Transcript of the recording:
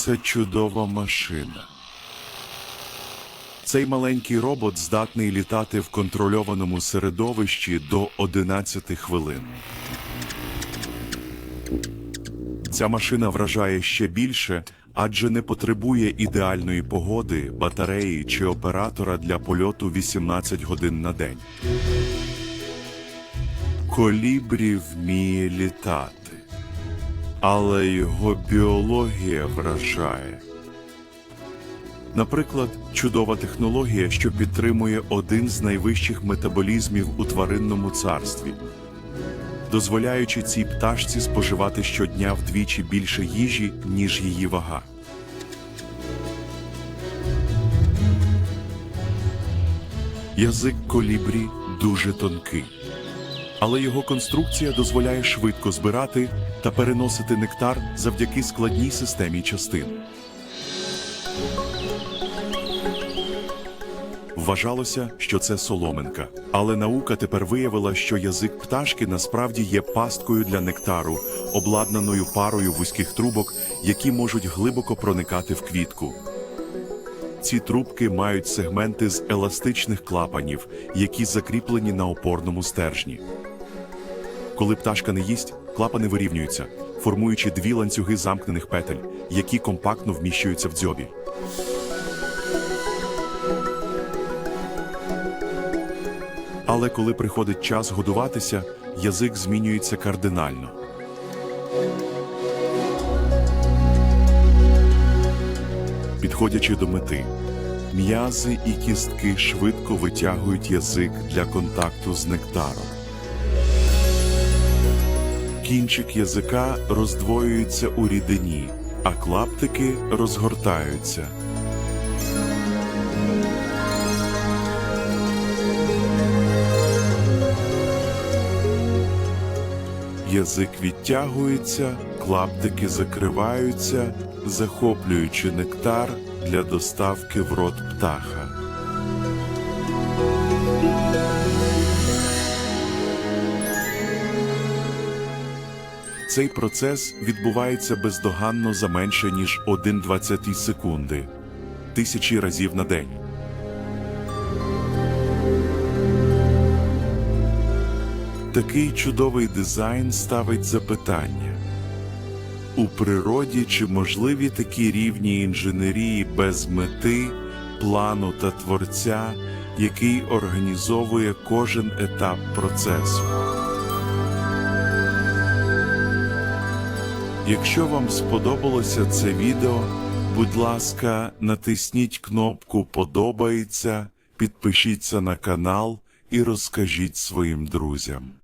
Це чудова машина. Цей маленький робот здатний літати в контрольованому середовищі до 11 хвилин. Ця машина вражає ще більше, адже не потребує ідеальної погоди, батареї чи оператора для польоту 18 годин на день. Колібрі вміє літати, але його біологія вражає. Наприклад, чудова технологія, що підтримує один з найвищих метаболізмів у тваринному царстві, дозволяючи цій пташці споживати щодня вдвічі більше їжі, ніж її вага. Язик колібрі дуже тонкий, але його конструкція дозволяє швидко збирати та переносити нектар завдяки складній системі частин. Вважалося, що це соломинка, але наука тепер виявила, що язик пташки насправді є пасткою для нектару, обладнаною парою вузьких трубок, які можуть глибоко проникати в квітку. Ці трубки мають сегменти з еластичних клапанів, які закріплені на опорному стержні. Коли пташка не їсть, клапани вирівнюються, формуючи дві ланцюги замкнених петель, які компактно вміщуються в дзьобі. Але коли приходить час годуватися, язик змінюється кардинально. Підходячи до мети, м'язи і кістки швидко витягують язик для контакту з нектаром. Кінчик язика роздвоюється у рідині, а клаптики розгортаються. Язик відтягується, клаптики закриваються, захоплюючи нектар для доставки в рот птаха. Цей процес відбувається бездоганно за менше ніж 1,20 секунди, тисячі разів на день. Такий чудовий дизайн ставить запитання. У природі чи можливі такі рівні інженерії без мети, плану та творця, який організовує кожен етап процесу? Якщо вам сподобалося це відео, будь ласка, натисніть кнопку Подобається, підпишіться на канал і розкажіть своїм друзям.